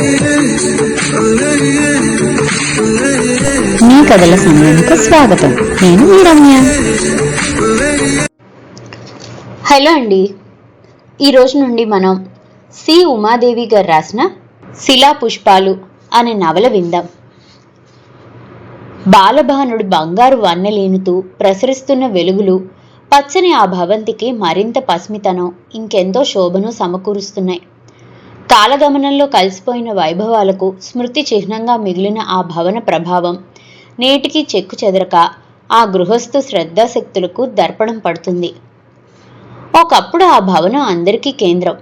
మీ కథల సమయానికి స్వాగతం. నేను మీ రమ్య. హలో అండి. ఈ రోజు నుండి మనం సి. ఉమాదేవి గారు రాసిన శిలా పుష్పాలు అనే నవల విందాం. బాలభానుడు బంగారు వన్నెలేనుతూ ప్రసరిస్తున్న వెలుగులు పచ్చని ఆ భవంతికి మరింత పస్మితనం ఇంకెంతో శోభను సమకూరుస్తున్నాయి. కాలగమనంలో కలిసిపోయిన వైభవాలకు స్మృతి చిహ్నంగా మిగిలిన ఆ భవన ప్రభావం నేటికి చెక్కు చెదరక ఆ గృహస్థు శ్రద్ధాశక్తులకు దర్పణం పడుతుంది. ఒకప్పుడు ఆ భవనం అందరికీ కేంద్రం.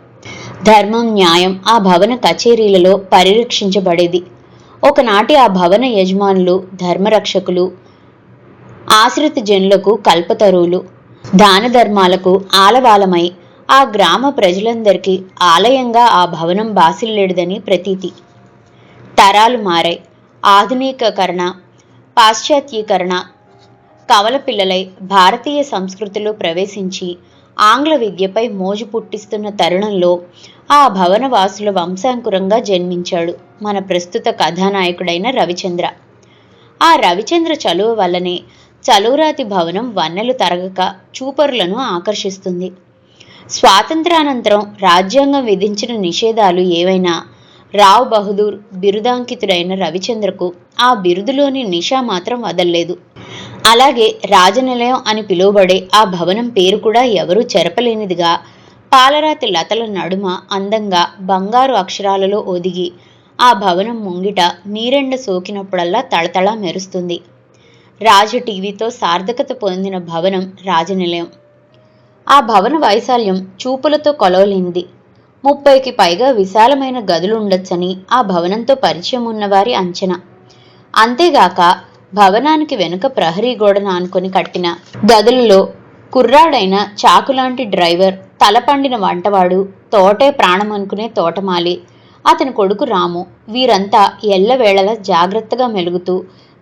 ధర్మం న్యాయం ఆ భవన కచేరీలలో పరిరక్షించబడేది. ఒకనాటి ఆ భవన యజమానులు ధర్మరక్షకులు ఆశ్రిత జనులకు కల్పతరువులు దాన ధర్మాలకు ఆలవాలమై ఆ గ్రామ ప్రజలందరికీ ఆలయంగా ఆ భవనం బాసిల్లేడుదని ప్రతీతి. తరాలు మారాయి. ఆధునికీకరణ పాశ్చాత్యీకరణ కవల పిల్లలై భారతీయ సంస్కృతిలో ప్రవేశించి ఆంగ్ల విద్యపై మోజు పుట్టిస్తున్న తరుణంలో ఆ భవన వాసుల వంశాంకురంగా జన్మించాడు మన ప్రస్తుత కథానాయకుడైన రవిచంద్ర. ఆ రవిచంద్ర చలువ వల్లనే చలువరాతి భవనం వన్నెలు తరగక చూపరులను ఆకర్షిస్తుంది. స్వాతంత్రానంతరం రాజ్యాంగం విధించిన నిషేధాలు ఏవైనా రావ్ బహదూర్ బిరుదాంకితుడైన రవిచంద్రకు ఆ బిరుదులోని నిషా మాత్రం వదల్లేదు. అలాగే రాజనిలయం అని పిలువబడే ఆ భవనం పేరు కూడా ఎవరూ చెరపలేనిదిగా పాలరాతి లతల నడుమ అందంగా బంగారు అక్షరాలలో ఒదిగి ఆ భవనం ముంగిట నీరెండ సోకినప్పుడల్లా తళతళ మెరుస్తుంది. రాజు టీవీతో సార్థకత పొందిన భవనం రాజనిలయం. ఆ భవన వైశాల్యం చూపులతో కొలవలేనిది. ముప్పైకి పైగా విశాలమైన గదులు ఉండొచ్చని ఆ భవనంతో పరిచయం ఉన్నవారి అంచనా. అంతేగాక భవనానికి వెనుక ప్రహరీ గోడను ఆనుకొని కట్టిన గదులలో కుర్రాడైన చాకులాంటి డ్రైవర్ తలపండిన వంటవాడు తోటే ప్రాణం అనుకునే తోటమాలి అతని కొడుకు రాము వీరంతా ఎల్లవేళలా జాగ్రత్తగా మెలుగుతూ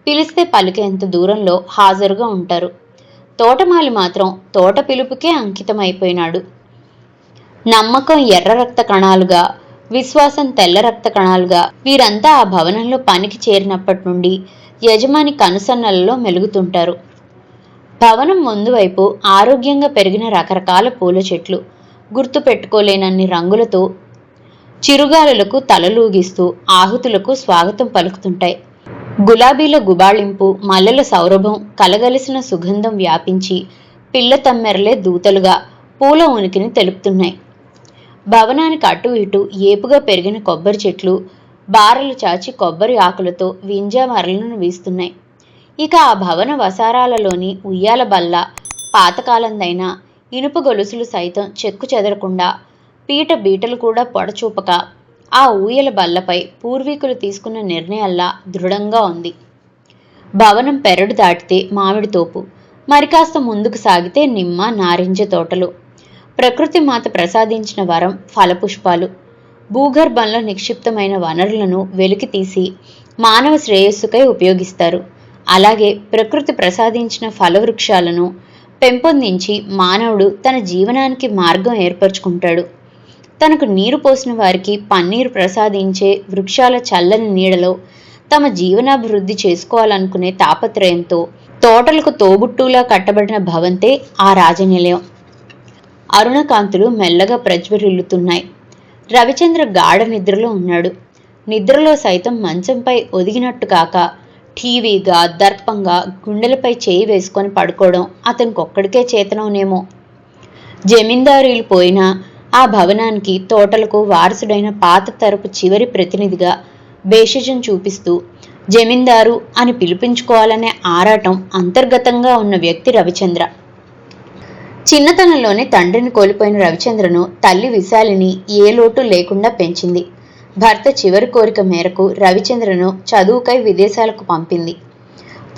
పిలిస్తే పలికేంత దూరంలో హాజరుగా ఉంటారు. తోటమాలి మాత్రం తోట పిలుపుకే అంకితమైపోయినాడు. నమ్మకం ఎర్ర రక్త కణాలుగా విశ్వాసం తెల్ల రక్త కణాలుగా వీరంతా ఆ భవనంలో పనికి చేరినప్పటి నుండి యజమాని కనుసన్నలలో మెలుగుతుంటారు. భవనం ముందు వైపు ఆరోగ్యంగా పెరిగిన రకరకాల పూల చెట్లు గుర్తు పెట్టుకోలేనన్ని రంగులతో చిరుగాలులకు తలలూగిస్తూ ఆహుతులకు స్వాగతం పలుకుతుంటాయి. గులాబీల గుబాళింపు మల్లెల సౌరభం కలగలిసిన సుగంధం వ్యాపించి పిల్ల తమ్మెరలే దూతలుగా పూల ఉనికిని తెలుపుతున్నాయి. భవనానికి అటు ఇటు ఏపుగా పెరిగిన కొబ్బరి చెట్లు బారలు చాచి కొబ్బరి ఆకులతో వింజామరలను వీస్తున్నాయి. ఇక ఆ భవన వసారాలలోని ఉయ్యాల బల్ల పాతకాలందైన ఇనుప గొలుసులు సైతం చెక్కు చెదరకుండా పీట బీటలు కూడా పొడచూపక ఆ ఊయల బల్లపై పూర్వీకులు తీసుకున్న నిర్ణయాల్లా దృఢంగా ఉంది. భవనం పెరడు దాటితే మామిడి తోపు. మరికాస్త ముందుకు సాగితే నిమ్మ నారింజ తోటలు. ప్రకృతి మాత ప్రసాదించిన వరం ఫలపుష్పాలు. భూగర్భంలో నిక్షిప్తమైన వనరులను వెలికి తీసి మానవ శ్రేయస్సుకై ఉపయోగిస్తారు. అలాగే ప్రకృతి ప్రసాదించిన ఫలవృక్షాలను పెంపొందించి మానవుడు తన జీవనానికి మార్గం ఏర్పరచుకుంటాడు. తనకు నీరు పోసిన వారికి పన్నీరు ప్రసాదించే వృక్షాల చల్లని నీడలో తమ జీవనాభివృద్ధి చేసుకోవాలనుకునే తాపత్రయంతో తోటలకు తోబుట్టులా కట్టబడిన భవంతే ఆ రాజనిలయం. అరుణకాంతులు మెల్లగా ప్రజ్వరిల్లుతున్నాయి. రవిచంద్ర గాఢ నిద్రలో ఉన్నాడు. నిద్రలో సైతం మంచంపై ఒదిగినట్టు కాక టీవీగా దర్పంగా గుండెలపై చేయి వేసుకొని పడుకోవడం అతనికొక్కడికే చేతనవునేమో. జమీందారీలు పోయినా ఆ భవనానికి తోటలకు వారసుడైన పాత తరపు చివరి ప్రతినిధిగా భేషజం చూపిస్తూ జమీందారు అని పిలిపించుకోవాలనే ఆరాటం అంతర్గతంగా ఉన్న వ్యక్తి రవిచంద్ర. చిన్నతనంలోనే తండ్రిని కోల్పోయిన రవిచంద్రను తల్లి విశాలిని ఏ లోటు లేకుండా పెంచింది. భర్త చివరి కోరిక మేరకు రవిచంద్రను చదువుకై విదేశాలకు పంపింది.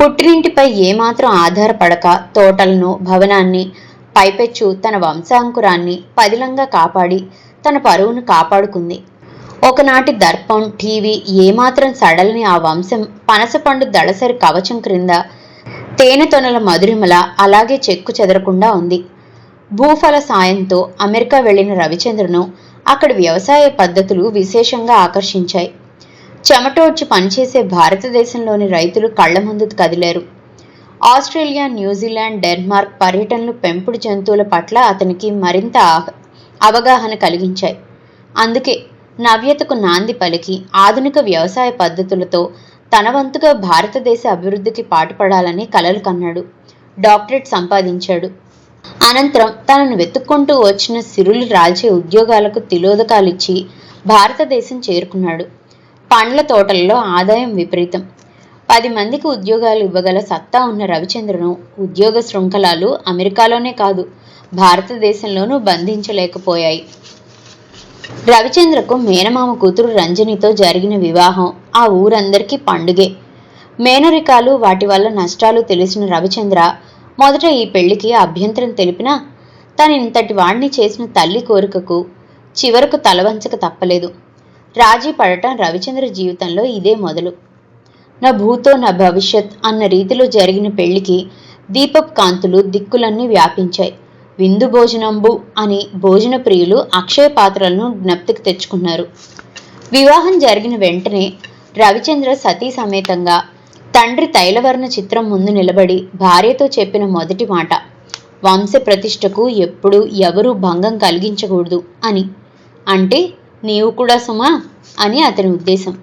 పుట్టినింటిపై ఏమాత్రం ఆధారపడక తోటలను భవనాన్ని పైపెచ్చు తన వంశాంకురాన్ని పదిలంగా కాపాడి తన పరువును కాపాడుకుంది. ఒకనాటి దర్పం టీవీ ఏమాత్రం సడలని ఆ వంశం పనసపండు దళసరి కవచం క్రింద తేనె తొనల మధురిమల అలాగే చెక్కు చెదరకుండా ఉంది. భూఫల సాయంతో అమెరికా వెళ్ళిన రవిచంద్రను అక్కడి వ్యవసాయ పద్ధతులు విశేషంగా ఆకర్షించాయి. చెమటోడ్చి పనిచేసే భారతదేశంలోని రైతులు కళ్ళ ముందు కదిలారు. ఆస్ట్రేలియా న్యూజిలాండ్ డెన్మార్క్ పర్యటనలు పెంపుడు జంతువుల పట్ల అతనికి మరింత ఆహ- అవగాహన కలిగించాయి. అందుకే నవ్యతకు నాంది పలికి ఆధునిక వ్యవసాయ పద్ధతులతో తన వంతుగా భారతదేశ అభివృద్ధికి పాటుపడాలని కలలు కన్నాడు. డాక్టరేట్ సంపాదించాడు. అనంతరం తనను వెతుక్కుంటూ వచ్చిన సిరులు రాల్చే ఉద్యోగాలకు తిలోదకాలిచ్చి భారతదేశం చేరుకున్నాడు. పండ్ల తోటల్లో ఆదాయం విపరీతం. పది మందికి ఉద్యోగాలు ఇవ్వగల సత్తా ఉన్న రవిచంద్రను ఉద్యోగ శృంఖలాలు అమెరికాలోనే కాదు భారతదేశంలోనూ బంధించలేకపోయాయి. రవిచంద్రకు మేనమామ కూతురు రంజనితో జరిగిన వివాహం ఆ ఊరందరికీ పండుగే. మేనరికాలు వాటి వల్ల నష్టాలు తెలిసిన రవిచంద్ర మొదట ఈ పెళ్ళికి అభ్యంతరం తెలిపినా తను ఇంతటి వాణ్ణి చేసిన తల్లి కోరికకు చివరకు తలవంచక తప్పలేదు. రాజీ పడటం రవిచంద్ర జీవితంలో ఇదే మొదలు. నా భూతో నా భవిష్యత్ అన్న రీతిలో జరిగిన పెళ్ళికి దీపప్ కాంతులు దిక్కులన్నీ వ్యాపించాయి. విందు భోజనంబు అని భోజన ప్రియులు అక్షయ పాత్రలను జ్ఞప్తికి తెచ్చుకున్నారు. వివాహం జరిగిన వెంటనే రవిచంద్ర సతీ సమేతంగా తండ్రి తైలవర్ణ చిత్రం ముందు నిలబడి భార్యతో చెప్పిన మొదటి మాట వంశ ప్రతిష్టకు ఎప్పుడు ఎవరూ భంగం కలిగించకూడదు అని. అంటే నీవు కూడా సుమా అని అతని ఉద్దేశం.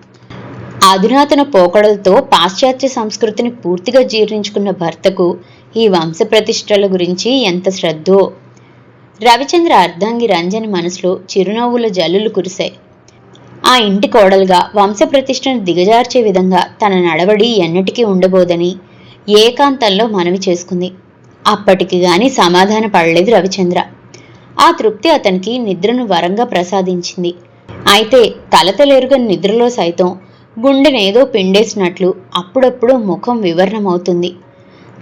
అధునాతన పోకడలతో పాశ్చాత్య సంస్కృతిని పూర్తిగా జీర్ణించుకున్న భర్తకు ఈ వంశ ప్రతిష్టల గురించి ఎంత శ్రద్ధో? రవిచంద్ర అర్ధాంగి రంజని మనసులో చిరునవ్వుల జల్లులు కురిశాయి. ఆ ఇంటి కోడలుగా వంశ ప్రతిష్టను దిగజార్చే విధంగా తన నడవడి ఎన్నటికీ ఉండబోదని ఏకాంతంలో మనవి చేసుకుంది. అప్పటికి గాని సమాధాన పడలేదు రవిచంద్ర. ఆ తృప్తి అతనికి నిద్రను వరంగా ప్రసాదించింది. అయితే కలతలేరుగని నిద్రలో సైతం గుండెనేదో పిండేసినట్లు అప్పుడప్పుడు ముఖం వివరణమవుతుంది.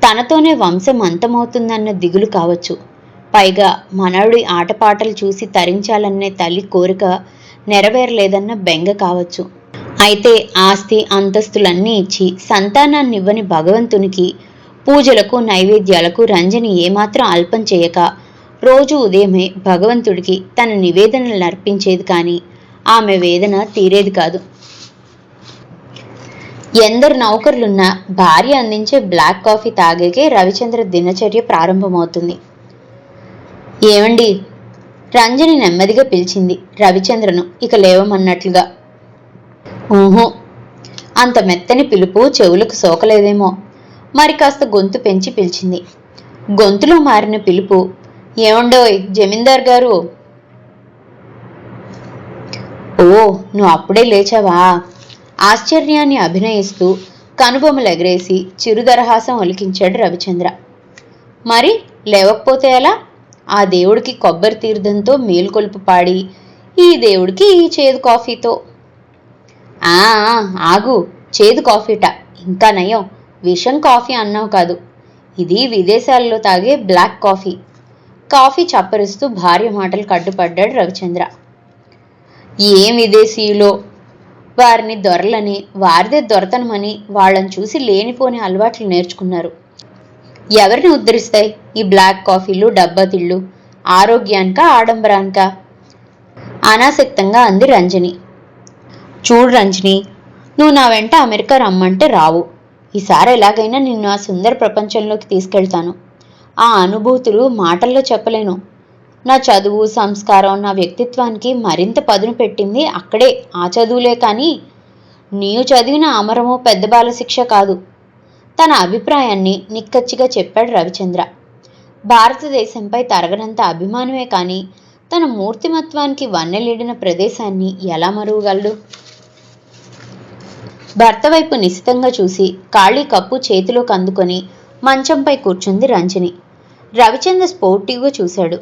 తనతోనే వంశం అంతమవుతుందన్న దిగులు కావచ్చు. పైగా మనవుడి ఆటపాటలు చూసి తరించాలనే తల్లి కోరిక నెరవేరలేదన్న బెంగ కావచ్చు. అయితే ఆస్తి అంతస్తులన్నీ ఇచ్చి సంతానాన్ని ఇవ్వని భగవంతునికి పూజలకు నైవేద్యాలకు రంజని ఏమాత్రం అల్పం చేయక రోజు ఉదయమే భగవంతుడికి తన నివేదనలు అర్పించేది కానీ ఆమె వేదన తీరేది కాదు. ఎందరు నౌకర్లున్నా భార్య అందించే బ్లాక్ కాఫీ తాగేకే రవిచంద్ర దినచర్య ప్రారంభమవుతుంది. ఏమండి? రంజని నెమ్మదిగా పిలిచింది రవిచంద్రను ఇక లేవమన్నట్లుగా. ఊహో. అంత మెత్తని పిలుపు చెవులకు సోకలేదేమో. మరి కాస్త గొంతు పెంచి పిలిచింది. గొంతులో మారిన పిలుపు ఏమండోయ్ జమీందార్ గారు? ఓ నువ్వు అప్పుడే లేచావా? ఆశ్చర్యాన్ని అభినయిస్తూ కనుబొమ్మలు ఎగరేసి చిరుదరహాసం ఒలికించాడు రవిచంద్ర. మరి లేవకపోతే ఎలా? ఆ దేవుడికి కొబ్బరి తీర్థంతో మేలుకొలుపు పాడి ఈ దేవుడికి ఈ చేదు కాఫీతో. ఆ ఆగు చేదు కాఫీట ఇంకా నయం విషం కాఫీ అన్నావు కాదు. ఇది విదేశాల్లో తాగే బ్లాక్ కాఫీ. కాఫీ చప్పరిస్తూ భార్య మాటలు కట్టుపడ్డాడు రవిచంద్ర. ఏం విదేశీయులో? వారిని దొరలని వారిదే దొరతనమని వాళ్ళని చూసి లేనిపోని అలవాట్లు నేర్చుకున్నారు. ఎవరిని ఉద్ధరిస్తాయి? ఈ బ్లాక్ కాఫీలు డబ్బతిళ్ళు ఆరోగ్యానిక ఆరోగ్యానికా ఆడంబరానికా? అనాసక్తంగా అంది రంజని. చూడు రంజని నువ్వు నా వెంట అమెరికా రమ్మంటే రావు. ఈసారి ఎలాగైనా నిన్ను ఆ సుందర ప్రపంచంలోకి తీసుకెళ్తాను. ఆ అనుభూతులు మాటల్లో చెప్పలేను. నా చదువు సంస్కారం నా వ్యక్తిత్వానికి మరింత పదును పెట్టింది అక్కడే. ఆ చదువులే కానీ నీవు చదివిన అమరము పెద్ద బాల శిక్ష కాదు. తన అభిప్రాయాన్ని నిక్కచ్చిగా చెప్పాడు రవిచంద్ర. భారతదేశంపై తరగనంత అభిమానమే కానీ తన మూర్తిమత్వానికి వన్నెలీడిన ప్రదేశాన్ని ఎలా మరువగలడు? భర్త వైపు నిశితంగా చూసి ఖాళీ కప్పు చేతిలోకి అందుకొని మంచంపై కూర్చుంది రంజని. రవిచంద్ర స్పోర్టివ్గా చూశాడు.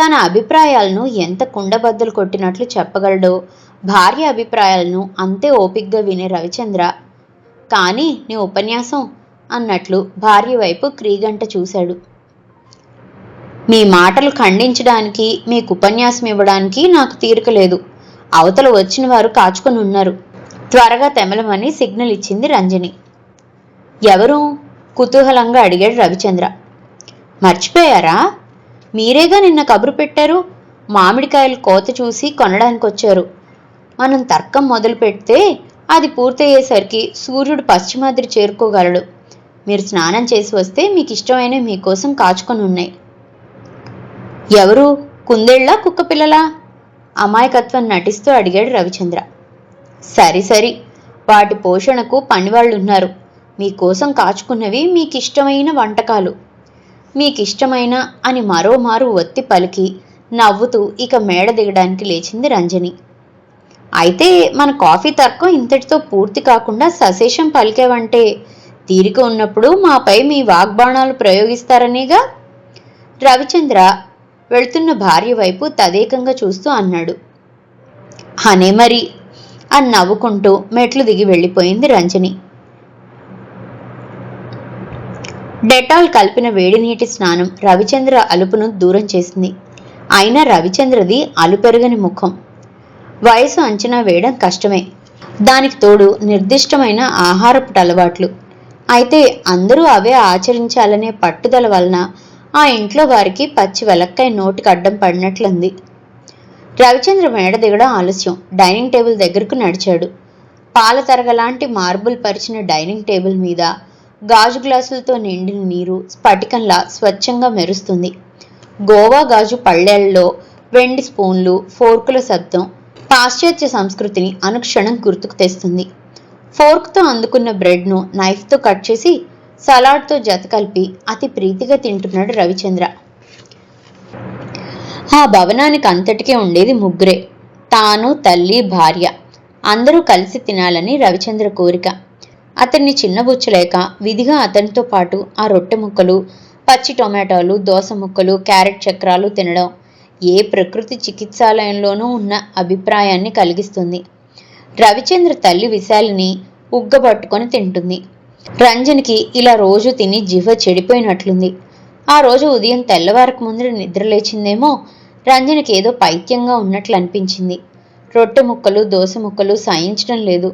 తన అభిప్రాయాలను ఎంత కుండబద్దలు కొట్టినట్లు చెప్పగలడో భార్య అభిప్రాయాలను అంతే ఓపిగ్గా వినే రవిచంద్ర కానీ నీ ఉపన్యాసం అన్నట్లు భార్య వైపు క్రీగంట చూశాడు. మీ మాటలు ఖండించడానికి మీకు ఉపన్యాసం ఇవ్వడానికి నాకు తీరిక లేదు. అవతల వచ్చిన వారు కాచుకొని ఉన్నారు. త్వరగా తెమలమని సిగ్నల్ ఇచ్చింది రంజని. ఎవరు? కుతూహలంగా అడిగాడు రవిచంద్ర. మర్చిపోయారా? మీరేగా నిన్న కబురు పెట్టారు? మామిడికాయలు కోత చూసి కొనడానికి వచ్చారు మనం తర్కం మొదలు పెడితే అది పూర్తయ్యేసరికి సూర్యుడు పశ్చిమాద్రి చేరుకోగలడు. మీరు స్నానం చేసి వస్తే మీకు ఇష్టమైన మీకోసం కాచుకొని ఉన్నాయి ఎవరు? కుందేళ్ళ కుక్కపిల్లలా? అమాయకత్వం నటిస్తూ అడిగాడు రవిచంద్ర. సరి సరి. వాటి పోషణకు పనివాళ్ళు ఉన్నారు మీకోసం కాచుకున్నవి మీకు ఇష్టమైన వంటకాలు. మీకు ఇష్టమైన అని మరోమారు ఒత్తి పలికి నవ్వుతూ ఇక మేడ దిగడానికి లేచింది రంజని. అయితే మన కాఫీ తర్కం ఇంతటితో పూర్తి కాకుండా సశేషం పలికేవంటే తీరిక ఉన్నప్పుడు మాపై మీ వాగ్బాణాలు ప్రయోగిస్తారనేగా? రవిచంద్ర వెళ్తున్న భార్య వైపు తదేకంగా చూస్తూ అన్నాడు. అనే మరి? అని నవ్వుకుంటూ మెట్లు దిగి వెళ్ళిపోయింది రంజని. డెటాల్ కలిపిన వేడి నీటి స్నానం రవిచంద్ర అలుపును దూరం చేసింది. అయినా రవిచంద్రది అలుపెరగని ముఖం. వయసు అంచనా వేయడం కష్టమే. దానికి తోడు నిర్దిష్టమైన ఆహారపు అలవాట్లు. అయితే అందరూ అవే ఆచరించాలనే పట్టుదల వలన ఆ ఇంట్లో వారికి పచ్చి వెలక్కాయ నోటికి అడ్డం పడినట్లుంది. రవిచంద్ర మేడ దిగడం ఆలస్యం. డైనింగ్ టేబుల్ దగ్గరకు నడిచాడు. పాల తరగలాంటి మార్బుల్ పరిచిన డైనింగ్ టేబుల్ మీద గాజు గ్లాసులతో నిండిన నీరు స్ఫటికంలా స్వచ్ఛంగా మెరుస్తుంది. గోవా గాజు పళ్ళెల్లో వెండి స్పూన్లు ఫోర్కుల శబ్దం పాశ్చాత్య సంస్కృతిని అనుక్షణం గుర్తుకు తెస్తుంది. ఫోర్క్తో అందుకున్న బ్రెడ్ను నైఫ్తో కట్ చేసి సలాడ్తో జత కలిపి అతి ప్రీతిగా తింటున్నాడు రవిచంద్ర. ఆ భవనానికి అంతటికే ఉండేది ముగ్గురే తాను తల్లి భార్య. అందరూ కలిసి తినాలని రవిచంద్ర కోరిక. అతన్ని చిన్నబుచ్చలేక విధిగా అతనితో పాటు ఆ రొట్టె ముక్కలు పచ్చి టొమాటోలు దోస ముక్కలు క్యారెట్ చక్రాలు తినడం ఏ ప్రకృతి చికిత్సాలయంలోనూ ఉన్న అభిప్రాయాన్ని కలిగిస్తుంది. రవిచంద్ర తల్లి విశాలిని ఉగ్గబట్టుకొని తింటుంది. రంజన్కి ఇలా రోజు తిని జిహ్వ చెడిపోయినట్లుంది. ఆ రోజు ఉదయం తెల్లవారకు ముందర నిద్ర లేచిందేమో రంజన్కి ఏదో పైత్యంగా ఉన్నట్లు అనిపించింది రొట్టె ముక్కలు దోస ముక్కలు సాయించడం లేదు.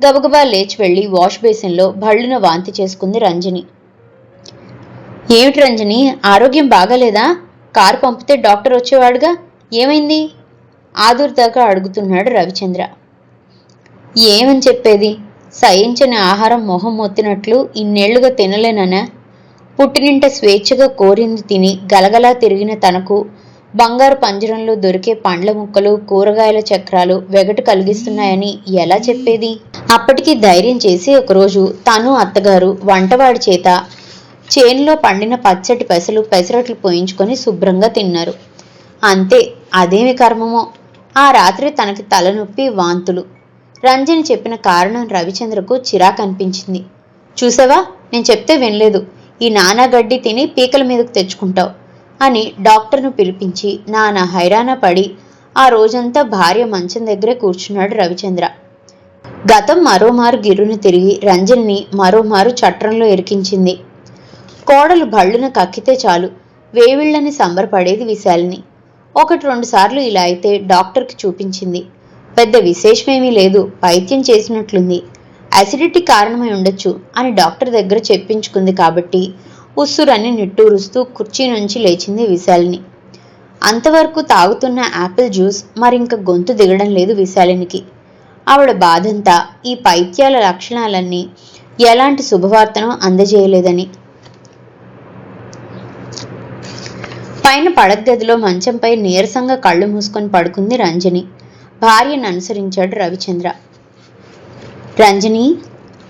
గబగబా లేచి వెళ్ళి వాష్ బేసిన్లో భళ్ళున వాంతి చేసుకుంది రంజని. ఏమిటి రంజని? ఆరోగ్యం బాగాలేదా? కారు పంపితే డాక్టర్ వచ్చేవాడుగా? ఏమైంది? ఆదుర్దాగా అడుగుతున్నాడు రవిచంద్ర. ఏమని చెప్పేది? సహించని ఆహారం మొహం మొత్తినట్లు ఇన్నేళ్ళుగా తినలేననా? పుట్టినింట స్వేచ్ఛగా కోరింది తిని గలగలా తిరిగిన తనకు బంగారు పంజరంలో దొరికే పండ్ల ముక్కలు కూరగాయల చక్రాలు వెగటు కలిగిస్తున్నాయని ఎలా చెప్పేది? అప్పటికి ధైర్యం చేసి ఒకరోజు తను అత్తగారు వంటవాడి చేత చేనులో పండిన పచ్చటి పెసలు పెసరట్లు పోయించుకొని శుభ్రంగా తిన్నారు. అంతే అదేమి కర్మమో? ఆ రాత్రి తనకి తలనొప్పి వాంతులు. రంజని చెప్పిన కారణం రవిచంద్రకు చిరాకు అనిపించింది. చూసావా? నేను చెప్తే వినలేదు. ఈ నానా గడ్డి తిని పీకల మీదకు తెచ్చుకుంటావు. అని డాక్టర్ను పిలిపించి నానా హైరాణ పడి ఆ రోజంతా భార్య మంచం దగ్గరే కూర్చున్నాడు రవిచంద్ర. గతం మరోమారు గిరును తిరిగి రంజన్ని మరోమారు చట్రంలో ఇరికించింది కోడలు భళ్ళున కక్కితే చాలు వేవిళ్ళని సంబరపడేది విశాలిని. ఒకటి రెండు సార్లు ఇలా అయితే డాక్టర్కి చూపించింది. పెద్ద విశేషమేమీ లేదు పైత్యం చేసినట్లుంది. అసిడిటీ కారణమై ఉండొచ్చు అని డాక్టర్ దగ్గర చెప్పించుకుంది కాబట్టి ఉస్సురని నిట్టూరుస్తూ కుర్చీ నుంచి లేచింది విశాలిని. అంతవరకు తాగుతున్న యాపిల్ జ్యూస్ మరింక గొంతు దిగడం లేదు విశాలినికి. ఆవిడ బాధంతా ఈ పైత్యాల లక్షణాలన్నీ ఎలాంటి శుభవార్తను అందజేయలేదని. పైన పడగదిలో మంచంపై నీరసంగా కళ్ళు మూసుకొని పడుకుంది రంజని. భార్యను అనుసరించాడు రవిచంద్ర. రంజని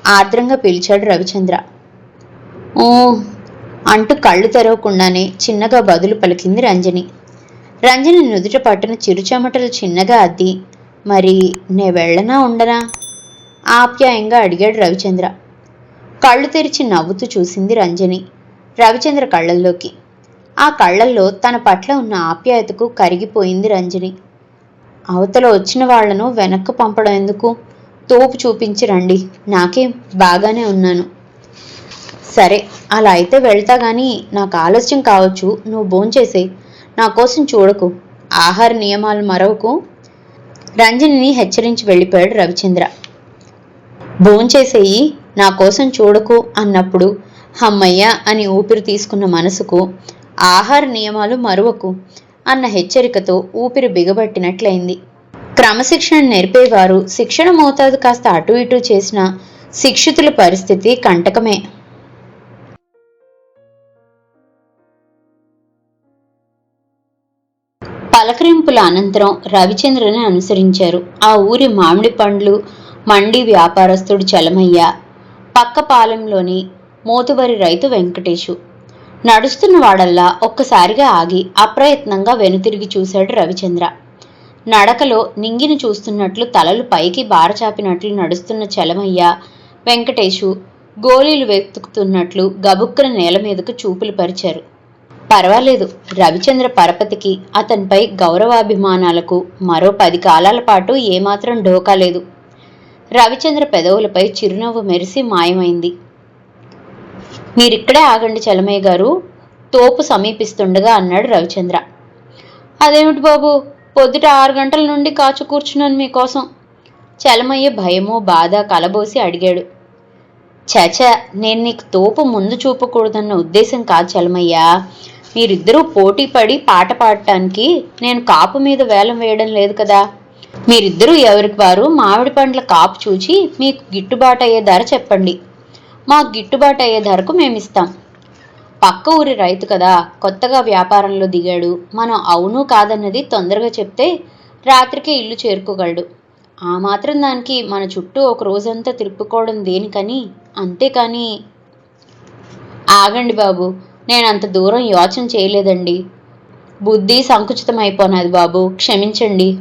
ఆర్ద్రంగా పిలిచాడు రవిచంద్ర. ఓ అంటూ కళ్ళు తెరవకుండానే చిన్నగా బదులు పలికింది రంజని. రంజని నుదుట పట్టిన చిరుచెమటలు చిన్నగా అద్ది మరి నే వెళ్ళనా ఉండనా? ఆప్యాయంగా అడిగాడు రవిచంద్ర. కళ్ళు తెరిచి నవ్వుతూ చూసింది రంజని రవిచంద్ర కళ్ళల్లోకి. ఆ కళ్ళల్లో తన పట్ల ఉన్న ఆప్యాయతకు కరిగిపోయింది రంజని. అవతల వచ్చిన వాళ్ళను వెనక్కు పంపడం ఎందుకు? తోపు చూపించి రండి. నాకేం బాగానే ఉన్నాను. సరే అలా అయితే వెళ్తా గానీ నాకు ఆలస్యం కావచ్చు నువ్వు భోంచేసే నా కోసం చూడకు. ఆహార నియమాలు మరవకు. రంజనిని హెచ్చరించి వెళ్ళిపోయాడు రవిచంద్ర. భోంచేసేయి నా కోసం చూడకు అన్నప్పుడు హమ్మయ్య అని ఊపిరి తీసుకున్న మనసుకు ఆహార నియమాలు మరువకు అన్న హెచ్చరికతో ఊపిరి బిగబట్టినట్లయింది. క్రమశిక్షణ నేర్పేవారు శిక్షణ మోతాదు కాస్త అటు ఇటు చేసిన శిక్షితుల పరిస్థితి కంటకమే. పలకరింపుల అనంతరం రవిచంద్రని అనుసరించారు. ఆ ఊరి మామిడి పండ్లు మండి వ్యాపారస్తుడు చలమయ్య పక్క పాలెంలోని మోతుబరి రైతు వెంకటేశు. నడుస్తున్న వాడల్లా ఒక్కసారిగా ఆగి అప్రయత్నంగా వెనుతిరిగి చూశాడు రవిచంద్ర. నడకలో నింగిని చూస్తున్నట్లు తలలు పైకి బారచాపినట్లు నడుస్తున్న చలమయ్య వెంకటేశు గోళీలు వెతుకుతున్నట్లు గబుక్కున నేల మీదకు చూపులు పరిచారు. పర్వాలేదు. రవిచంద్ర పరపతికి అతనిపై గౌరవాభిమానాలకు మరో పది కాలాల పాటు ఏమాత్రం ఢోకా లేదు. రవిచంద్ర పెదవులపై చిరునవ్వు మెరిసి మాయమైంది. మీరిక్కడే ఆగండి చలమయ్య గారు తోపు సమీపిస్తుండగా అన్నాడు రవిచంద్ర. అదేమిటి బాబు పొద్దుట ఆరు గంటల నుండి కాచు కూర్చున్నాను మీకోసం. చలమయ్య భయము బాధ కలబోసి అడిగాడు. చచ నేను నీకు తోపు ముందు చూపకూడదన్న ఉద్దేశం కాదు చలమయ్య. మీరిద్దరూ పోటీ పడి పాట పాడటానికి నేను కాపు మీద వేలం వేయడం లేదు కదా. మీరిద్దరూ ఎవరికి వారు మామిడి పండ్ల కాపు చూచి మీకు గిట్టుబాటు అయ్యే ధర చెప్పండి. మాకు గిట్టుబాటు అయ్యే ధరకు మేమిస్తాం. పక్క ఊరి రైతు కదా కొత్తగా వ్యాపారంలో దిగాడు. మనం అవును కాదన్నది తొందరగా చెప్తే రాత్రికే ఇల్లు చేరుకోగలడు. ఆ మాత్రం దానికి మన చుట్టూ ఒక రోజంతా తిప్పుకోవడం దేనికని? అంతేకాని ఆగండి బాబు. నేను అంత దూరం యోచన చేయలేదండి. బుద్ధి సంకుచితమైపోనాది బాబు క్షమించండి.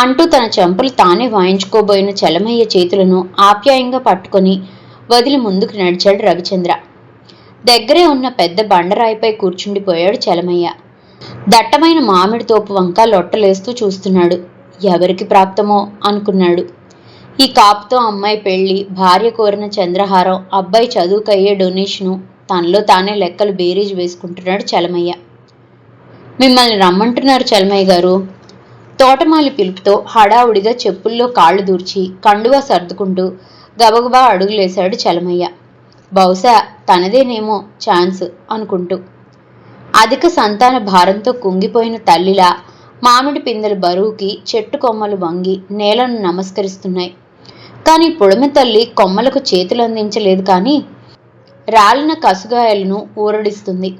అంటూ తన చెంపలు తానే వాయించుకోబోయిన చలమయ్య చేతులను ఆప్యాయంగా పట్టుకొని వదిలి ముందుకు నడిచాడు రవిచంద్ర. దగ్గరే ఉన్న పెద్ద బండరాయిపై కూర్చుండిపోయాడు చలమయ్య. దట్టమైన మామిడి తోపు వంక లొట్టలేస్తూ చూస్తున్నాడు. ఎవరికి ప్రాప్తమో అనుకున్నాడు. ఈ కాపుతో అమ్మాయి పెళ్ళి భార్య కోరిన చంద్రహారం అబ్బాయి చదువుకయ్యే డొనేషను తనలో తానే లెక్కలు బేరీజ్ వేసుకుంటున్నాడు చలమయ్య. మిమ్మల్ని రమ్మంటున్నారు చలమయ్య గారు. తోటమాలి పిలుపుతో హడావుడిగా చెప్పుల్లో కాళ్ళు దూర్చి కండువా సర్దుకుంటూ గబగబా అడుగులేశాడు చలమయ్య. బహుశా తనదేనేమో ఛాన్స్ అనుకుంటూ. అధిక సంతాన భారంతో కుంగిపోయిన తల్లిలా మామిడి పిందెల బరువుకి చెట్టు కొమ్మలు వంగి నేలను నమస్కరిస్తున్నాయి. కానీ పొడమి తల్లి కొమ్మలకు చేతులు అందించలేదు కానీ రాలిన కసుగాయలను ఊరడిస్తుంది.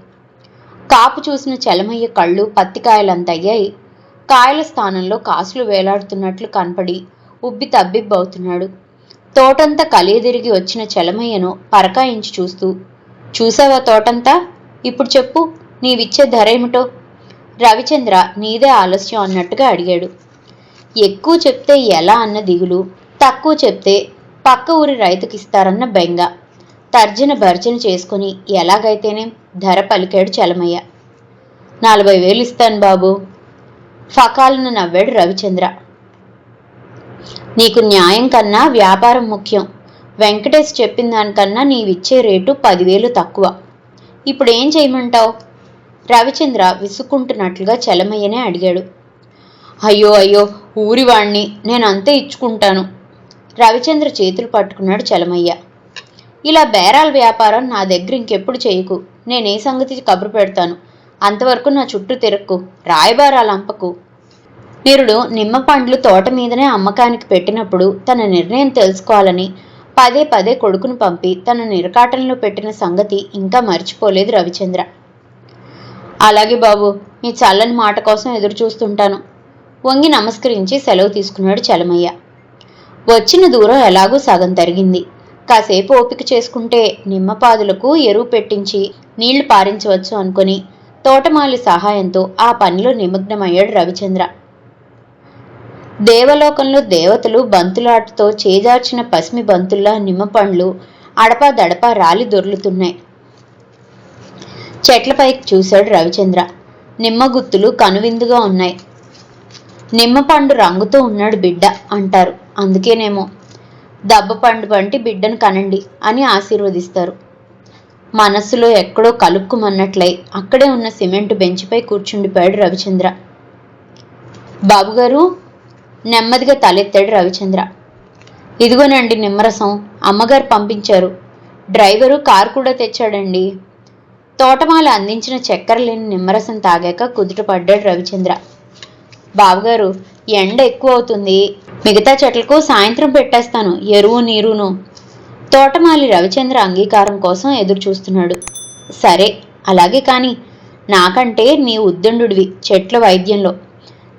కాపు చూసిన చలమయ్య కళ్ళు పత్తికాయలంతయ్యాయి. కాయల స్థానంలో కాసులు వేలాడుతున్నట్లు కనపడి ఉబ్బి తబ్బిబ్బవుతున్నాడు. తోటంతా కలియదిరిగి వచ్చిన చలమయ్యను పరకాయించి చూస్తూ చూసావా తోటంతా? ఇప్పుడు చెప్పు నీవిచ్చే ధర ఏమిటో? రవిచంద్ర నీదే ఆలస్యం అన్నట్టుగా అడిగాడు. ఎక్కువ చెప్తే ఎలా అన్న దిగులు తక్కువ చెప్తే పక్క ఊరి రైతుకిస్తారన్న బెంగ. తర్జన భర్జన చేసుకుని ఎలాగైతేనే ధర పలికాడు చలమయ్య. నలభై వేలు ఇస్తాను బాబు. ఫకాలను నవ్వాడు రవిచంద్ర. నీకు న్యాయం కన్నా వ్యాపారం ముఖ్యం. వెంకటేష్ చెప్పిన దానికన్నా నీవిచ్చే రేటు పదివేలు తక్కువ. ఇప్పుడు ఏం చేయమంటావు? రవిచంద్ర విసుక్కుంటున్నట్లుగా చలమయ్యనే అడిగాడు. అయ్యో అయ్యో ఊరివాణ్ణి నేను అంతే ఇచ్చుకుంటాను. రవిచంద్ర చేతులు పట్టుకున్నాడు చలమయ్య. ఇలా బేరాల వ్యాపారం నా దగ్గర ఇంకెప్పుడు చేయకు. నేను ఏ సంగతి కబురు పెడతాను. అంతవరకు నా చుట్టూ తిరక్కు. రాయబారాల అంపకు నిరుడు నిమ్మ పండ్లు తోట మీదనే అమ్మకానికి పెట్టినప్పుడు తన నిర్ణయం తెలుసుకోవాలని పదే పదే కొడుకును పంపి తన నిరకాటంలో పెట్టిన సంగతి ఇంకా మర్చిపోలేదు రవిచంద్ర. అలాగే బాబు మీ చల్లని మాట కోసం ఎదురు చూస్తుంటాను. వంగి నమస్కరించి సెలవు తీసుకున్నాడు చలమయ్య. వచ్చిన దూరం ఎలాగూ సగం తరిగింది. కాసేపు ఓపిక చేసుకుంటే నిమ్మపాదులకు ఎరువు పెట్టించి నీళ్ళు పారించవచ్చు అనుకొని తోటమాలి సహాయంతో ఆ పనిలో నిమగ్నమయ్యాడు రవిచంద్ర. దేవలోకంలో దేవతలు బంతులాటతో చేజార్చిన పసిమి బంతుల్లా నిమ్మపండ్లు అడపా దడపా రాలి దొర్లుతున్నాయి. చెట్లపైకి చూశాడు రవిచంద్ర. నిమ్మ గుత్తులు కనువిందుగా ఉన్నాయి. నిమ్మపండు రంగుతో ఉన్నాడు బిడ్డ అంటారు. అందుకేనేమో దబ్బ పండు వంటి బిడ్డను కనండి అని ఆశీర్వదిస్తారు. మనస్సులో ఎక్కడో కలుక్కుమన్నట్లయి అక్కడే ఉన్న సిమెంట్ బెంచ్పై కూర్చుండిపోయాడు రవిచంద్ర. బాబుగారు నెమ్మదిగా తలెత్తాడు రవిచంద్ర. ఇదిగోనండి నిమ్మరసం అమ్మగారు పంపించారు. డ్రైవరు కారు కూడా తెచ్చాడండి. తోటమాల అందించిన చక్కెర లేని నిమ్మరసం తాగాక కుదుట పడ్డాడు రవిచంద్ర. బాబుగారు ఎండ ఎక్కువ అవుతుంది. మిగతా చెట్లకు సాయంత్రం పెట్టేస్తాను ఎరువు నీరును. తోటమాలి రవిచంద్ర అంగీకారం కోసం ఎదురు చూస్తున్నాడు సరే అలాగే కాని నాకంటే నీ ఉద్దండుడివి చెట్ల వైద్యంలో.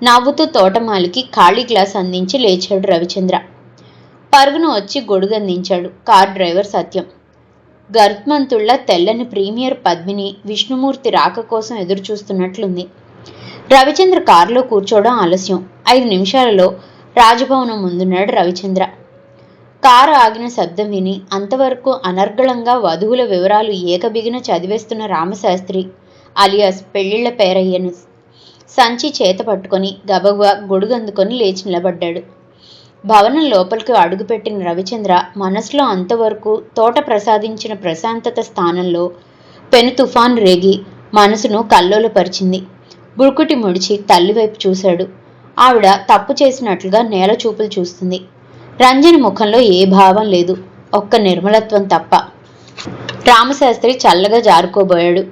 నవ్వుతూ తోటమాలికి ఖాళీ గ్లాస్ అందించి లేచాడు రవిచంద్ర. పరుగున వచ్చి గొడుగందించాడు కార్ డ్రైవర్ సత్యం. గర్భమంతుళ్ళ తెల్లని ప్రీమియర్ పద్మిని విష్ణుమూర్తి రాక కోసం ఎదురు చూస్తున్నట్లుంది రవిచంద్ర కారులో కూర్చోవడం ఆలస్యం. ఐదు నిమిషాలలో రాజభవనం ముందున్నాడు రవిచంద్ర. కారు ఆగిన శబ్దం విని అంతవరకు అనర్గళంగా వధువుల వివరాలు ఏకబిగిన చదివేస్తున్న రామశాస్త్రి అలియాస్ పెళ్ళిళ్ళ పేరయ్యను సంచి చేత పట్టుకొని గబగబా గొడుగందుకొని లేచి నిలబడ్డాడు. భవనం లోపలికి అడుగుపెట్టిన రవిచంద్ర మనసులో అంతవరకు తోట ప్రసాదించిన ప్రశాంతత స్థానంలో పెను తుఫాన్ రేగి మనసును కల్లోలపరిచింది. బురుకుటి ముడిచి తల్లివైపు చూశాడు. ఆవిడ తప్పు చేసినట్లుగా నేల చూపులు చూస్తుంది. రంజని ముఖంలో ఏ భావం లేదు. ఒక్క నిర్మలత్వం తప్ప. రామశాస్త్రి చల్లగా జారుకోబోయాడు.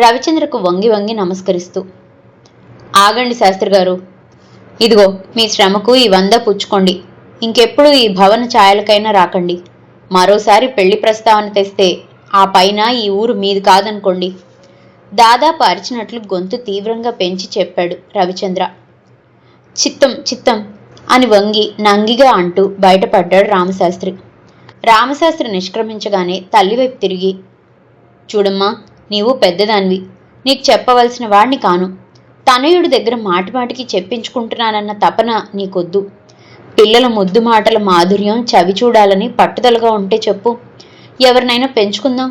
రవిచంద్రకు వంగి వంగి నమస్కరిస్తూ ఆగండి శాస్త్రి గారు. ఇదిగో మీ శ్రమకు ఈ వంద పుచ్చుకోండి. ఇంకెప్పుడు ఈ భవన ఛాయలకైనా రాకండి. మరోసారి పెళ్ళి ప్రస్తావన తెస్తే ఆ పైన ఈ ఊరు మీది కాదనుకోండి. దాదాపు అరిచినట్లు గొంతు తీవ్రంగా పెంచి చెప్పాడు రవిచంద్ర. చిత్తం చిత్తం అని వంగి నంగిగా అంటూ బయటపడ్డాడు రామశాస్త్రి. రామశాస్త్రి నిష్క్రమించగానే తల్లివైపు తిరిగి చూడమ్మా నీవు పెద్దదానివి. నీకు చెప్పవలసిన వాడిని కాను. తనయుడి దగ్గర మాటిమాటికి చెప్పించుకుంటున్నానన్న తపన నీకొద్దు. పిల్లల ముద్దు మాటల మాధుర్యం చవి చూడాలని పట్టుదలగా ఉంటే చెప్పు. ఎవరినైనా పెంచుకుందాం.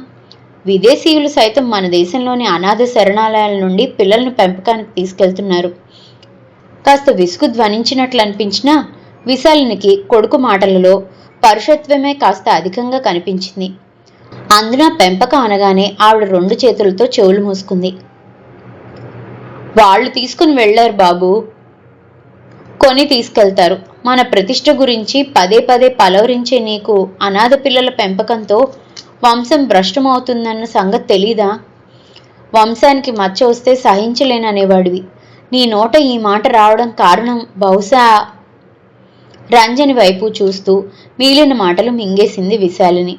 విదేశీయులు సైతం మన దేశంలోని అనాథ శరణాలయాల నుండి పిల్లలను పెంపకానికి తీసుకెళ్తున్నారు. కాస్త విసుగు ధ్వనించినట్లు అనిపించినా విశాలినికి కొడుకు మాటలలో పరుషత్వమే కాస్త అధికంగా కనిపించింది. అందున పెంపకం అనగానే ఆవిడ రెండు చేతులతో చెవులు మూసుకుంది. వాళ్ళు తీసుకుని వెళ్ళారు బాబు. కొని తీసుకెళ్తారు. మన ప్రతిష్ట గురించి పదే పదే పలవరించే నీకు అనాథ పిల్లల పెంపకంతో వంశం భ్రష్టమవుతుందన్న సంగతి తెలీదా? వంశానికి మచ్చ వస్తే సహించలేననేవాడివి. నీ నోట ఈ మాట రావడం కారణం బహుశా రంజని వైపు చూస్తూ మిగిలిన మాటలు మింగేసింది విశాలిని.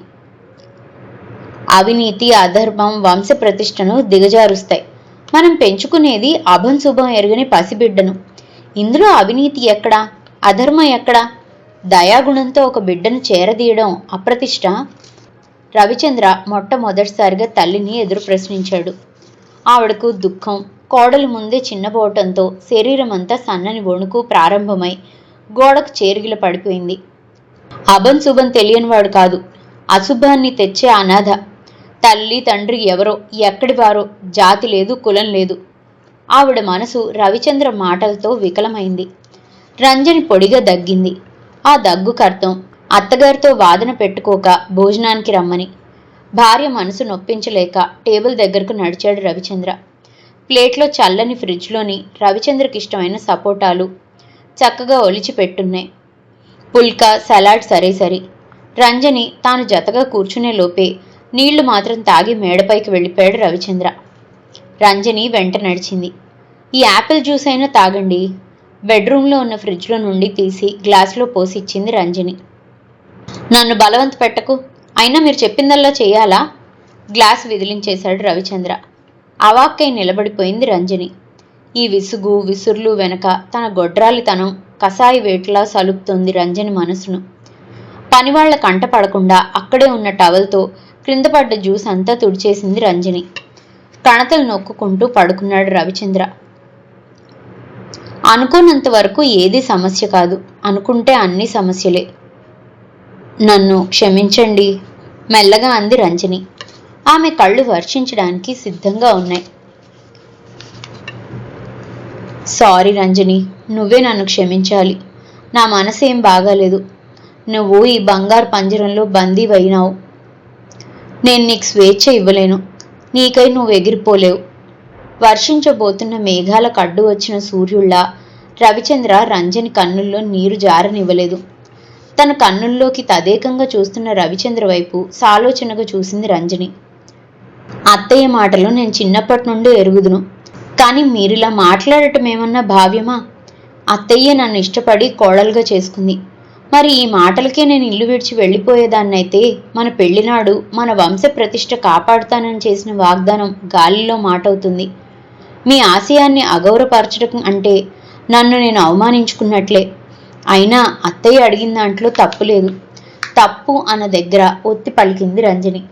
అవినీతి అధర్మం వంశ ప్రతిష్టను దిగజారుస్తాయి. మనం పెంచుకునేది అభం శుభం ఎరుగని పసిబిడ్డను. ఇందులో అవినీతి ఎక్కడా? అధర్మం ఎక్కడా? దయాగుణంతో ఒక బిడ్డను చేరదీయడం అప్రతిష్ట? రవిచంద్ర మొట్టమొదటిసారిగా తల్లిని ఎదురు ప్రశ్నించాడు. ఆవిడకు దుఃఖం కోడలు ముందే చిన్నబోవటంతో శరీరం అంతా సన్నని వణుకు ప్రారంభమై గోడకు చేరిగిల పడిపోయింది. అభం శుభం తెలియనివాడు కాదు. అశుభాన్ని తెచ్చే అనాథ. తల్లి తండ్రి ఎవరో ఎక్కడివారో జాతి లేదు కులం లేదు. ఆవిడ మనసు రవిచంద్ర మాటలతో వికలమైంది. రంజని పొడిగా దగ్గింది. ఆ దగ్గుకర్థం అత్తగారితో వాదన పెట్టుకోక భోజనానికి రమ్మని. భార్య మనసు నొప్పించలేక టేబుల్ దగ్గరకు నడిచాడు రవిచంద్ర. ప్లేట్లో చల్లని ఫ్రిడ్జ్లోని రవిచంద్రకి ఇష్టమైన సపోటాలు చక్కగా ఒలిచి పెట్టున్నాయి పుల్కా సలాడ్ సరే సరి. రంజని తాను జతగా కూర్చునే లోపే నీళ్ళు మాత్రం తాగి మేడపైకి వెళ్ళిపోయాడు రవిచంద్ర. రంజని వెంట నడిచింది. ఈ యాపిల్ జ్యూస్ అయినా తాగండి. బెడ్రూమ్లో ఉన్న ఫ్రిడ్జ్లో నుండి తీసి గ్లాసులో పోసి ఇచ్చింది రంజని. నన్ను బలవంత పెట్టకు. అయినా మీరు చెప్పిందల్లా చేయాలా? గ్లాస్ విదిలించేశాడు రవిచంద్ర. అవాక్కై నిలబడిపోయింది రంజని. ఈ విసుగు విసుర్లు వెనక తన గొడ్రాలితనం కసాయి వేట్లా సలుపుతోంది రంజని మనసును. పనివాళ్ళ కంట పడకుండా అక్కడే ఉన్న టవల్తో క్రింద పడ్డ జ్యూస్ అంతా తుడిచేసింది రంజని. కణతలు నొక్కుకుంటూ పడుకున్నాడు రవిచంద్ర. అనుకోనంత వరకు ఏది సమస్య కాదు అనుకుంటే అన్ని సమస్యలే. నన్ను క్షమించండి మెల్లగా అంది రంజని. ఆమె కళ్ళు వర్షించడానికి సిద్ధంగా ఉన్నాయి. సారీ రంజని నువ్వే నన్ను క్షమించాలి. నా మనసేం బాగాలేదు. నువ్వు ఈ బంగారు పంజరంలో బందీ అయినావు నేను నీకు స్వేచ్ఛ ఇవ్వలేను. నీకై నువ్వు ఎగిరిపోలేవు. వర్షించబోతున్న మేఘాల కడ్డు వచ్చిన సూర్యుళ్ళ రవిచంద్ర రంజని కన్నుల్లో నీరు జారనివ్వలేదు. తన కన్నుల్లోకి తదేకంగా చూస్తున్న రవిచంద్ర వైపు సాలోచనగా చూసింది రంజని. అత్తయ్య మాటలు నేను చిన్నప్పటి నుండి ఎరుగుదును. కానీ మీరిలా మాట్లాడటం ఏమన్నా భావ్యమా? అత్తయ్య నన్ను ఇష్టపడి కోడలుగా చేసుకుంది. మరి ఈ మాటలకే నేను ఇల్లు విడిచి వెళ్ళిపోయేదాన్నైతే మన పెళ్ళినాడు మన వంశ ప్రతిష్ట కాపాడుతానని చేసిన వాగ్దానం గాలిలో మాటవుతుంది. మీ ఆశయాన్ని అగౌరవపరచడం అంటే నన్ను నేను అవమానించుకున్నట్లే. అయినా అత్తయ్య అడిగిన దాంట్లో తప్పు లేదు. తప్పు అన్న దగ్గర ఒత్తి పలికింది రంజని.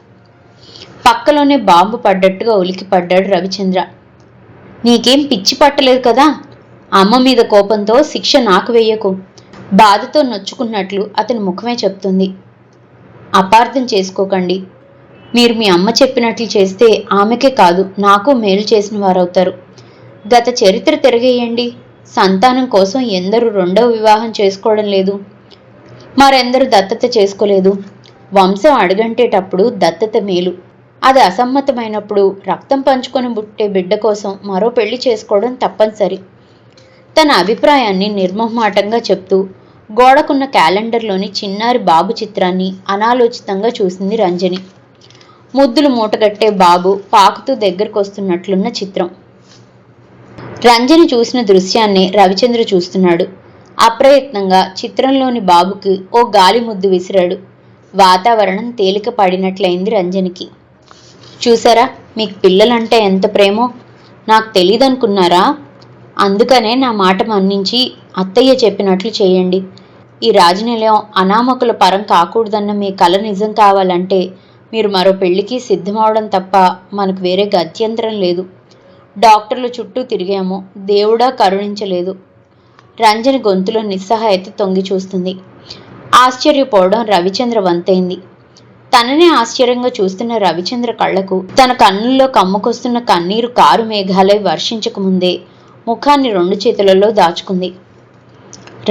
పక్కలోనే బాంబు పడ్డట్టుగా ఉలికి పడ్డాడు రవిచంద్ర. నీకేం పిచ్చి పట్టలేదు కదా? అమ్మ మీద కోపంతో శిక్ష నాకు వెయ్యకు బాధతో నొచ్చుకున్నట్లు అతని ముఖమే చెప్తుంది. అపార్థం చేసుకోకండి. మీరు మీ అమ్మ చెప్పినట్లు చేస్తే ఆమెకే కాదు నాకు మేలు చేసిన వారవుతారు. గత చరిత్ర తిరగేయండి. సంతానం కోసం ఎందరూ రెండవ వివాహం చేసుకోవడం లేదు. మరెందరూ దత్తత చేసుకోలేదు. వంశం అడుగంటేటప్పుడు దత్తత మేలు. అది అసమ్మతమైనప్పుడు రక్తం పంచుకొని పుట్టే బిడ్డ కోసం మరో పెళ్ళి చేసుకోవడం తప్పనిసరి. తన అభిప్రాయాన్ని నిర్మోహమాటంగా చెప్తూ గోడకున్న క్యాలెండర్లోని చిన్నారి బాబు చిత్రాన్ని అనాలోచితంగా చూసింది రంజని. ముద్దులు మూటగట్టే బాబు పాకుతూ దగ్గరకు వస్తున్నట్లున్న చిత్రం. రంజని చూసిన దృశ్యాన్ని రవిచంద్ర చూస్తున్నాడు. అప్రయత్నంగా చిత్రంలోని బాబుకి ఓ గాలి ముద్దు విసిరాడు. వాతావరణం తేలిక పడినట్లయింది రంజనికి. చూసారా? మీకు పిల్లలంటే ఎంత ప్రేమో? నాకు తెలియదనుకున్నారా అందుకనే నా మాట మన్నించి అత్తయ్య చెప్పినట్లు చేయండి. ఈ రాజనిలయం అనామకుల పరం కాకూడదన్న మీ కల నిజం కావాలంటే మీరు మరో పెళ్ళికి సిద్ధమవడం తప్ప మనకు వేరే గత్యంతరం లేదు. డాక్టర్ల చుట్టూ తిరిగాము. దేవుడా కరుణించలేదు. రంజని గొంతులో నిస్సహాయత తొంగి చూస్తుంది. ఆశ్చర్యపోవడం రవిచంద్ర వంతైంది. తననే ఆశ్చర్యంగా చూస్తున్న రవిచంద్ర కళ్ళకు తన కన్నుల్లో కమ్ముకొస్తున్న కన్నీరు కారు మేఘాలై వర్షించకముందే ముఖాన్ని రెండు చేతులలో దాచుకుంది.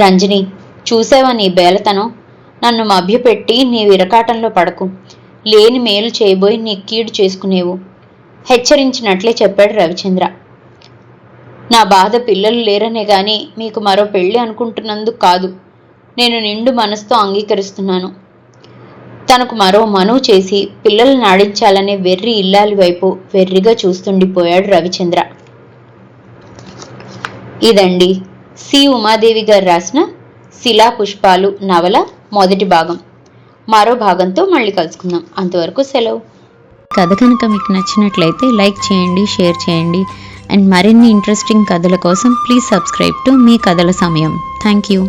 రంజని చూసావా నీ బేలతనం? నన్ను మభ్యపెట్టి నీ విరకాటంలో పడకు. లేని మేలు చేయబోయి నీ కీడు చేసుకునేవు. హెచ్చరించినట్లే చెప్పాడు రవిచంద్ర. నా బాధ పిల్లలు లేరనే గాని మీకు మరో పెళ్ళి అనుకుంటున్నందుకు కాదు. నేను నిండు మనసుతో అంగీకరిస్తున్నాను. తనకు మరో మనువు చేసి పిల్లల్ని నాడించాలనే వెర్రి ఇల్లాలి వైపు వెర్రిగా చూస్తుండిపోయాడు రవిచంద్ర. ఇదండి సి. ఉమాదేవి గారు రాసిన శిలా పుష్పాలు నవల మొదటి భాగం. మరో భాగంతో మళ్ళీ కలుసుకుందాం. అంతవరకు సెలవు. కథ కనుక మీకు నచ్చినట్లయితే లైక్ చేయండి షేర్ చేయండి. అండ్ మరిన్ని ఇంట్రెస్టింగ్ కథల కోసం ప్లీజ్ సబ్స్క్రైబ్ టు మీ కథల సమయం. Thank you.